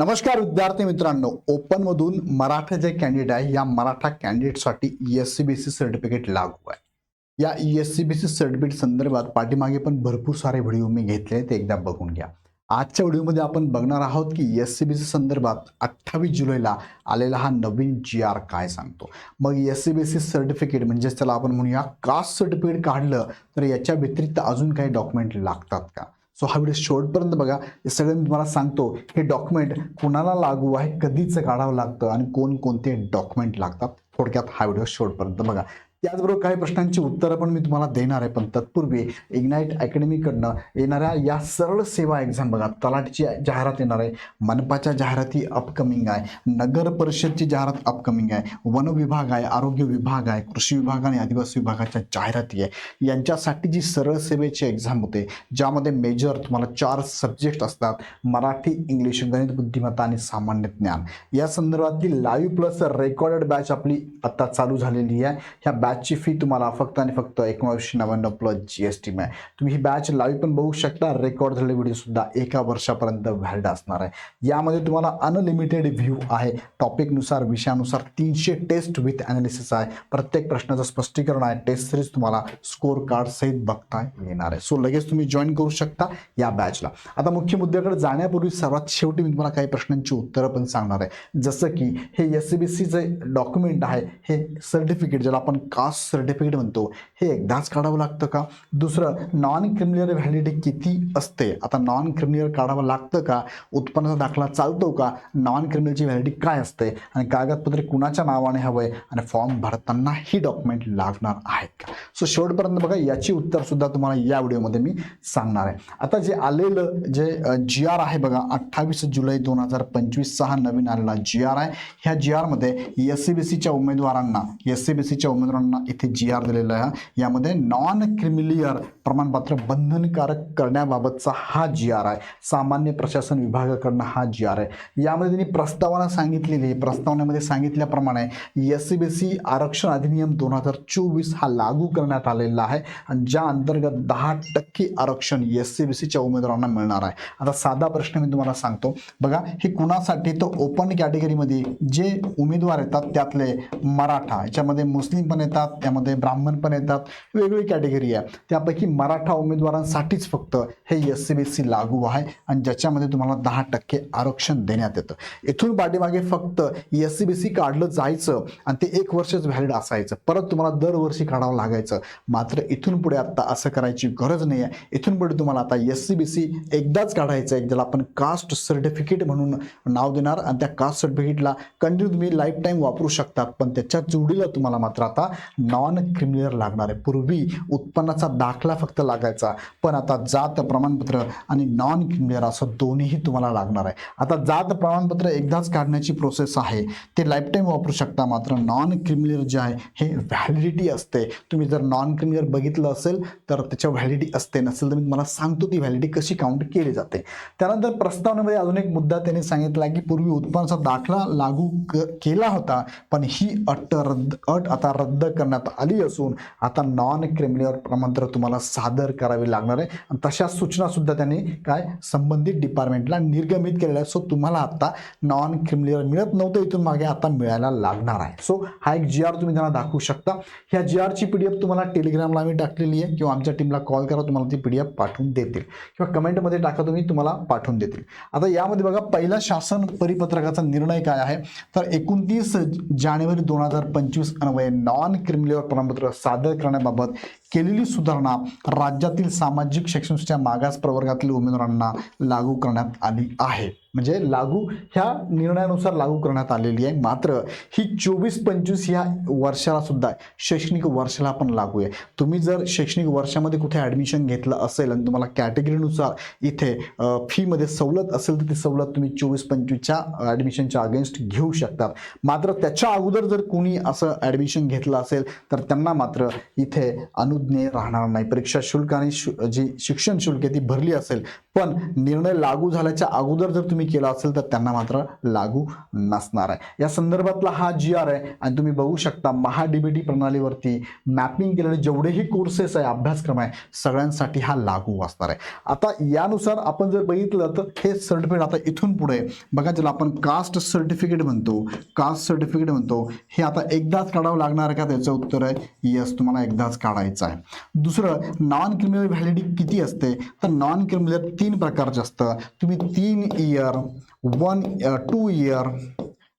नमस्कार विद्यार्थी मित्रांनो. ओपन मधून मराठा जे कॅन्डिडेट आहे या Maratha कॅन्डिडेटसाठी S C B C certificate लागू आहे. या E S C B C certificate संदर्भात पाठीमागे पण भरपूर सारे व्हिडिओ मी घेतले ते एकदा बघून घ्या. आजच्या व्हिडिओमध्ये आपण बघणार आहोत की एस सी बी सी संदर्भात अठ्ठावीस जुलैला आलेला हा नवीन जी आर काय सांगतो. मग S C B C certificate म्हणजेच त्याला आपण म्हणूया कास्ट सर्टिफिकेट काढलं? तर याच्या व्यतिरिक्त अजून काही डॉक्युमेंट लागतात का? सो हा व्हिडिओ शेवटपर्यंत बघा. हे सगळं मी तुम्हाला सांगतो. हे डॉक्युमेंट कुणाला लागू आहे? कधीच काढावं लागतं? आणि कोणकोणते डॉक्युमेंट लागतात? थोडक्यात हा व्हिडिओ शेवटपर्यंत बघा. त्याचबरोबर काही प्रश्नांची उत्तरं पण मी तुम्हाला देणार आहे पण तत्पूर्वी इग्नाईट अकॅडमीकडनं येणाऱ्या या सरळ सेवा एक्झाम बघा तलाठीची जाहिरात येणार आहे मनपाच्या जाहिराती अपकमिंग आहे नगर परिषदची जाहिरात अपकमिंग आहे वन विभाग आहे आरोग्य विभाग आहे कृषी विभाग आणि आदिवासी विभागाच्या जाहिराती आहे. यांच्यासाठी जी सरळ सेवेची एक्झाम होते ज्यामध्ये मेजर तुम्हाला चार सब्जेक्ट असतात मराठी इंग्लिश गणित बुद्धिमत्ता आणि सामान्य ज्ञान. या संदर्भातली लाईव्ह प्लस रेकॉर्डेड बॅच आपली आता चालू झालेली आहे. ह्या बॅचची फी तुम्हाला फक्त आणि फक्त एकोणीसशे नव्याण्णव प्लस जी एस टी मिळेल तुम्ही ही बॅच लाईव्ह पण बघू शकता. रेकॉर्ड झालेले व्हिडिओसुद्धा एका वर्षापर्यंत व्हॅलिड असणार आहे. यामध्ये तुम्हाला अनलिमिटेड व्ह्यू आहे. टॉपिकनुसार विषयानुसार तीनशे टेस्ट विथ ॲनालिसिस आहे. प्रत्येक प्रश्नाचं स्पष्टीकरण आहे. टेस्ट सिरीज तुम्हाला स्कोर कार्ड सहित बघता येणार आहे. सो लगेच तुम्ही जॉईन करू शकता या बॅचला आता मुख्य मुद्द्याकडे जाण्यापूर्वी सर्वात शेवटी मी तुम्हाला काही प्रश्नांची उत्तरं पण सांगणार आहे. जसं की हे एस सी बी सीचे डॉक्युमेंट आहे. हे सर्टिफिकेट ज्याला आपण कास्ट सर्टिफिकेट म्हणतो. हे एकदाच काढावं लागतं का? दुसरं नॉन क्रिमिनल व्हॅलिडिटी किती असते? आता नॉन क्रिमिनल काढावं लागतं का? उत्पन्नाचा दाखला चालतो का? नॉन क्रिमिनलची व्हॅलिडिटी काय असते? आणि कागदपत्रे कुणाच्या नावाने हवं आहे आणि फॉर्म भरताना ही डॉक्युमेंट लागणार आहेत का? सो शेवटपर्यंत बघा याची उत्तरसुद्धा तुम्हाला या व्हिडिओमध्ये मी सांगणार आहे. आता जे आलेलं जे जी आर आहे बघा अठ्ठावीस जुलै दोन हजार पंचवीसचा हा नवीन आलेला जी आर आहे. ह्या जी आरमध्ये एस सी बी सीच्या उमेदवारांना एस सी बी सीच्या उमेदवारांना इथे जी आर दिलेला आहे. यामध्ये नॉन क्रिमिलियर प्रमाणपत्र बंधनकारक करण्याबाबतचा हा जी आर आहे. सामान्य प्रशासन विभागाकडनं हा जी आर आहे. यामध्ये त्यांनी प्रस्तावना सांगितलेली आहे. प्रस्तावनेमध्ये सांगितल्याप्रमाणे एस सी बी सी आरक्षण अधिनियम दोन हजार चोवीस हा लागू करण्यात आलेला आहे आणि ज्या अंतर्गत दहा टक्के आरक्षण एस सी बी सीच्या उमेदवारांना मिळणार आहे. आता साधा प्रश्न मी तुम्हाला सांगतो. बघा हे कुणासाठी? तर ओपन कॅटेगरीमध्ये जे उमेदवार येतात त्यातले मराठा याच्यामध्ये मुस्लिम पण येतात त्यामध्ये ब्राह्मण पण येतात. वेगळी कॅटेगरी आहे. त्यापैकी मराठा उमेदवारांसाठीच फक्त हे एस सी बी सी लागू आहे आणि ज्याच्यामध्ये तुम्हाला दहा टक्के आरक्षण देण्यात येतं. इथून पाठीमागे फक्त एस सी बी सी काढलं जायचं आणि ते एक वर्षच व्हॅलिड असायचं. परत तुम्हाला दरवर्षी काढावं लागायचं. मात्र इथून पुढे आता असं करायची गरज नाही आहे इथून पुढे तुम्हाला आता एस सी बी सी एकदाच काढायचं आहे. ज्याला आपण कास्ट सर्टिफिकेट म्हणून नाव देणार आणि त्या कास्ट सर्टिफिकेटला कंटिन्यू तुम्ही लाईफ टाईम वापरू शकतात. पण त्याच्या जोडीला तुम्हाला मात्र आता नॉन क्रिमिनल लागणार आहे. पूर्वी उत्पन्नाचा दाखला फक्त लागायचा पण आता जात प्रमाणपत्र आणि नॉन क्रिमिनल असं दोन्हीही तुम्हाला लागणार आहे. आता जात प्रमाणपत्र एकदाच काढण्याची प्रोसेस आहे. ते लाईफटाईम वापरू शकता मात्र नॉन क्रिमिनल जे आहे हे व्हॅलिडिटी असते. तुम्ही जर नॉन क्रिमिनल बघितलं असेल तर त्याच्या व्हॅलिडिटी असते. नसेल तर मी तुम्हाला सांगतो ती व्हॅलिडिटी कशी काउंट केली जाते. त्यानंतर प्रस्तावनेमध्ये अजून एक मुद्दा त्यांनी सांगितला की पूर्वी उत्पन्नाचा दाखला लागू क केला होता पण ही अट रद्द अट आता रद्द करण्यात आली असून आता नॉन क्रिमिनल प्रमाणपत्र तुम्हाला सादर करावी लागणार आहे. आणि तशा सूचनासुद्धा त्यांनी काय संबंधित डिपार्टमेंटला निर्गमित केलेल्या आहेत. सो तुम्हाला आता नॉन क्रिमिनल मिळत नव्हतं इथून मागे आता मिळायला लागणार आहे. सो हा एक जी आर तुम्ही त्यांना दाखवू शकता. ह्या जी आरची पी डी एफ तुम्हाला टेलिग्रामला आम्ही टाकलेली आहे किंवा आमच्या टीमला कॉल करा तुम्हाला ती पी डी एफ पाठवून देतील. किंवा कमेंटमध्ये टाका तुम्ही तुम्हाला पाठवून देतील. आता यामध्ये बघा पहिला शासन परिपत्रकाचा निर्णय काय आहे? तर एकोणतीस जानेवारी दोन हजार पंचवीस अन्वये नॉन क्रिमिनल प्रमाणपत्र सादर करण्याबाबत केलेली सुधारणा राज्यातील सामाजिक शैक्षणिकच्या मागास प्रवर्गातील उमेदवारांना लागू करण्यात आली आहे. म्हणजे लागू ह्या निर्णयानुसार लागू करण्यात आलेली आहे. मात्र ही चोवीस पंचवीस ह्या वर्षाला सुद्धा शैक्षणिक वर्षाला पण लागू आहे. तुम्ही जर शैक्षणिक वर्षामध्ये कुठे ॲडमिशन घेतलं असेल आणि तुम्हाला कॅटेगरीनुसार इथे फीमध्ये सवलत असेल तर ती सवलत तुम्ही चोवीस पंचवीसच्या ॲडमिशनच्या अगेन्स्ट घेऊ शकतात. मात्र त्याच्या अगोदर जर कोणी असं ॲडमिशन घेतलं असेल तर त्यांना मात्र इथे अनु अवैधज्ञ राहणार नाही. परीक्षा शुल्क आणि शु- जी शिक्षण शुल्क आहे ती भरली असेल पण निर्णय लागू झाल्याच्या अगोदर जर तुम्ही केला असेल तर त्यांना मात्र लागू नसणार आहे. या संदर्भातला हा जी आर आहे आणि तुम्ही बघू शकता महा डीबीटी प्रणालीवरती मॅपिंग केलेले जेवढेही कोर्सेस आहे अभ्यासक्रम आहे सगळ्यांसाठी हा लागू असणार आहे. आता यानुसार आपण जर बघितलं तर हे सर्टिफिकेट आता इथून पुढे बघा ज्याला आपण कास्ट सर्टिफिकेट म्हणतो कास्ट सर्टिफिकेट म्हणतो हे आता एकदाच काढावं लागणार का? त्याचं उत्तर आहे येस तुम्हाला एकदाच काढायचं आहे. दुसरं नॉन क्रिमिनल व्हॅलिडी किती असते? तर नॉन क्रिमिनल तीन प्रकारचे असतं. तुम्ही तीन इयर वन टू इयर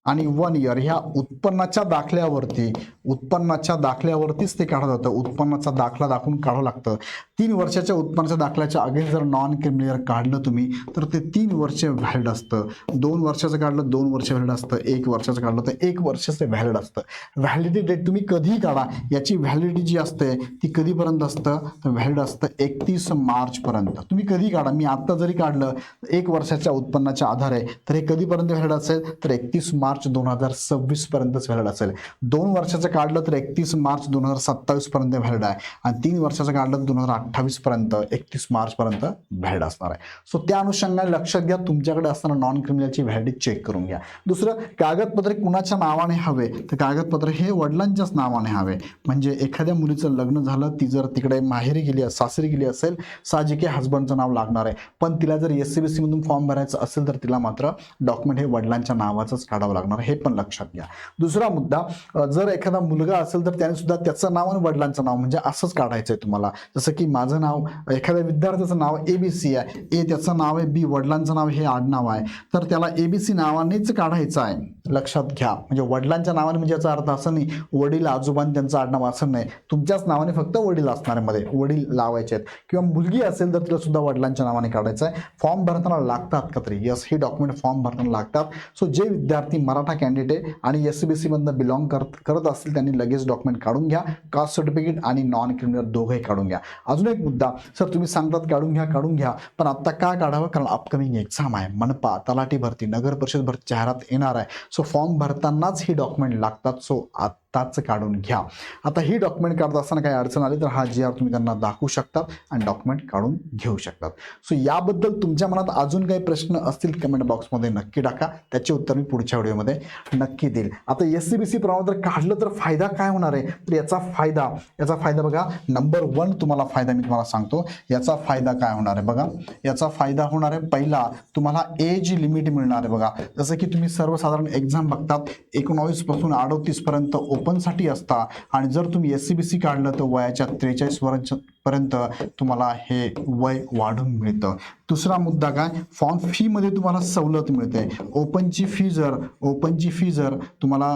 आणि वन इयर ह्या उत्पन्नाच्या दाखल्यावरती उत्पन्नाच्या दाखल्यावरतीच ते काढलं जातं उत्पन्नाचा दाखला दाखवून काढावं लागतं. तीन वर्षाच्या उत्पन्नाच्या दाखल्याच्या अगेन्स्ट जर नॉन क्रिमिनल काढलं तुम्ही तर ते तीन वर्ष व्हॅलिड असतं. दोन वर्षाचं काढलं दोन वर्ष व्हॅलिड असतं. एक वर्षाचं काढलं तर एक वर्षाचं व्हॅलिड असतं. व्हॅलिडिटी डेट तुम्ही कधीही काढा. याची व्हॅलिडिटी जी असते ती कधीपर्यंत असतं? तर व्हॅलिड असतं एकतीस मार्चपर्यंत. तुम्ही कधी काढा. मी आत्ता जरी काढलं एक वर्षाच्या उत्पन्नाच्या आधारे तर हे कधीपर्यंत व्हॅलिड असेल? तर एकतीस मार्च मार्च दोन हजार सव्वीस पर्यंतच व्हॅलिड असेल. दोन वर्षाचं काढलं तर एकतीस मार्च दोन हजार सत्तावीस पर्यंत व्हॅलिड आहे. आणि तीन वर्षाचं काढलं तर दोन हजार अठ्ठावीस पर्यंत एकतीस मार्च पर्यंत व्हॅलिड असणार आहे. सो त्या अनुषंगाने लक्षात घ्या तुमच्याकडे असताना नॉन क्रिमिनलची व्हॅलिडी चेक करून घ्या. दुसरं कागदपत्र कुणाच्या नावाने हवे? तर कागदपत्र हे वडिलांच्याच नावाने हवे. म्हणजे एखाद्या मुलीचं लग्न झालं ती जर तिकडे माहेरी गेली सासरी गेली असेल साहजिक हसबंडचं नाव लागणार आहे. पण तिला जर एस सी बी सीमधून फॉर्म भरायचं असेल तर तिला मात्र डॉक्युमेंट हे वडिलांच्या नावाचंच काढावं लागणार हे पण लक्षात घ्या. दुसरा मुद्दा जर एखादा मुलगा असेल तर त्याने सुद्धा त्याचं नाव आणि वडिलांचं नाव म्हणजे असंच काढायचं आहे तुम्हाला. जसं की माझं नाव एखाद्या विद्यार्थ्याचं नाव ए बी सी आहे. ए त्याचं नाव आहे बी वडिलांचं नाव हे आडनाव आहे. तर त्याला ए बी सी नावानेच काढायचं आहे. लक्षात घ्या. म्हणजे वडिलांच्या नावाने म्हणजे याचा अर्थ असं नाही वडील आजोबांनी त्यांचं आडनाव असं नाही. तुमच्याच नावाने फक्त वडील असणाऱ्यामध्ये वडील लावायचे आहेत. किंवा मुलगी असेल तर तिला सुद्धा वडिलांच्या नावाने काढायचं आहे. फॉर्म भरताना लागतात का तरी? यस हे डॉक्युमेंट फॉर्म भरताना लागतात. सो जे विद्यार्थी मराठा कॅन्डिडेट आणि एस सी बी सीमधनं बिलॉंग करत करत असतील त्यांनी लगेच डॉक्युमेंट काढून घ्या. कास्ट सर्टिफिकेट आणि नॉन क्रिमिनल दोघंही काढून घ्या. अजून एक मुद्दा. सर तुम्ही सांगतात काढून घ्या काढून घ्या. पण आत्ता का काढावं? कारण अपकमिंग एक्झाम आहे. मनपा तलाठी भरती नगर परिषद भरती जाहिरात येणार आहे. सो फॉर्म भरतानाच ही डॉक्युमेंट लागतात. सो आत्ताच काढून घ्या. आता ही डॉक्युमेंट काढत असताना काही अडचण आली तर हा जी आर तुम्ही त्यांना दाखवू शकतात आणि डॉक्युमेंट काढून घेऊ शकतात. सो याबद्दल तुमच्या मनात अजून काही प्रश्न असतील कमेंट बॉक्समध्ये नक्की टाका. त्याचे उत्तर मी पुढच्या व्हिडिओमध्ये नक्की देईल. आता एस सी बी सी प्रमाण जर काढलं तर फायदा काय होणार आहे? तर याचा फायदा याचा फायदा बघा. नंबर वन तुम्हाला फायदा मी तुम्हाला सांगतो. याचा फायदा काय होणार आहे बघा? याचा फायदा होणार आहे पहिला तुम्हाला एज लिमिट मिळणार आहे बघा. जसं की तुम्ही सर्वसाधारण एक्झाम बघतात एकोणावीसपासून अडतीसपर्यंत ओ ओपनसाठी असता. आणि जर तुम्ही एस सी बी सी काढलं तर वयाच्या त्रेचाळीस वर्ष पर्यंत तुम्हाला हे वय वाढून मिळतं. दुसरा मुद्दा काय? फॉर्म फीमध्ये तुम्हाला सवलत मिळते. ओपनची फी जर ओपनची फी जर तुम्हाला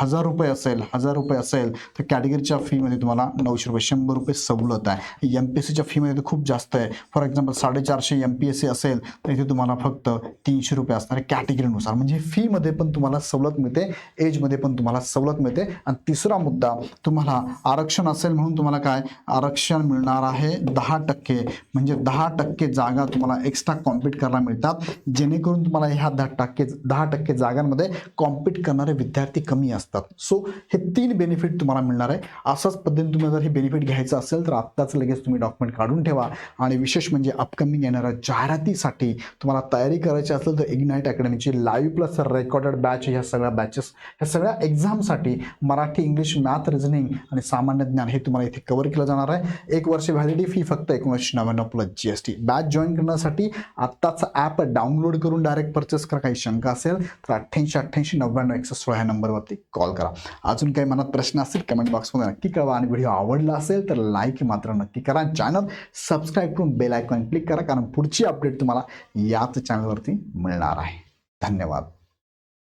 हजार रुपये असेल हजार रुपये असेल तर कॅटेगरीच्या फीमध्ये तुम्हाला नऊशे रुपये शंभर रुपये सवलत आहे. एम पी एस सीच्या फीमध्ये खूप जास्त आहे. फॉर एक्झाम्पल साडेचारशे एम पी एस सी असेल तर इथे तुम्हाला फक्त तीनशे रुपये असणार कॅटेगरीनुसार म्हणजे फीमध्ये पण तुम्हाला सवलत मिळते एजमध्ये पण तुम्हाला सवलत मिळते. आणि तिसरा मुद्दा तुम्हाला आरक्षण असेल म्हणून तुम्हाला काय? आरक्षण मिळणार आहे दहा टक्के. म्हणजे दहा टक्के जागा तुम्हाला एक्स्ट्रा कॉम्पीट करायला मिळतात. जेणेकरून तुम्हाला ह्या दहा टक्के दहा टक्के जागांमध्ये कॉम्पीट करणारे विद्यार्थी कमी असतात. सो हे तीन बेनिफिट तुम्हाला मिळणार आहे. असंच पद्धतीने तुम्ही जर हे बेनिफिट घ्यायचं असेल तर आत्ताच लगेच तुम्ही डॉक्युमेंट काढून ठेवा. आणि विशेष म्हणजे अपकमिंग येणाऱ्या जाहिरातीसाठी तुम्हाला तयारी करायची असेल तर इग्नाईट अकॅडमीची लाईव्ह प्लस रेकॉर्डेड बॅच ह्या सगळ्या बॅचेस ह्या सगळ्या एक्झामसाठी मराठी इंग्लिश मॅथ रिझनिंग आणि सामान्य ज्ञान हे तुम्हाला इथे कव्हर केलं जाणार आहे. एक वर्ष व्हॅलिडी फी फक्त एकोणीसशे नव्याण्णव plus G S T batch join करण्यासाठी आत्ताचा ॲप डाउनलोड करून डायरेक्ट परचेस करा. काही शंका असेल तर अठ्ठ्याऐंशी अठ्ठ्याऐंशी नव्याण्णव एकशे सोळा ह्या नंबरवरती कॉल करा. अजून काही मनात प्रश्न असतील कमेंट बॉक्समध्ये नक्की कळवा. आणि व्हिडिओ आवडला असेल तर लाईक मात्र नक्की करा. चॅनल सबस्क्राईब करून बेल आयकॉन क्लिक करा. कारण पुढची अपडेट तुम्हाला याच चॅनलवरती मिळणार आहे. धन्यवाद.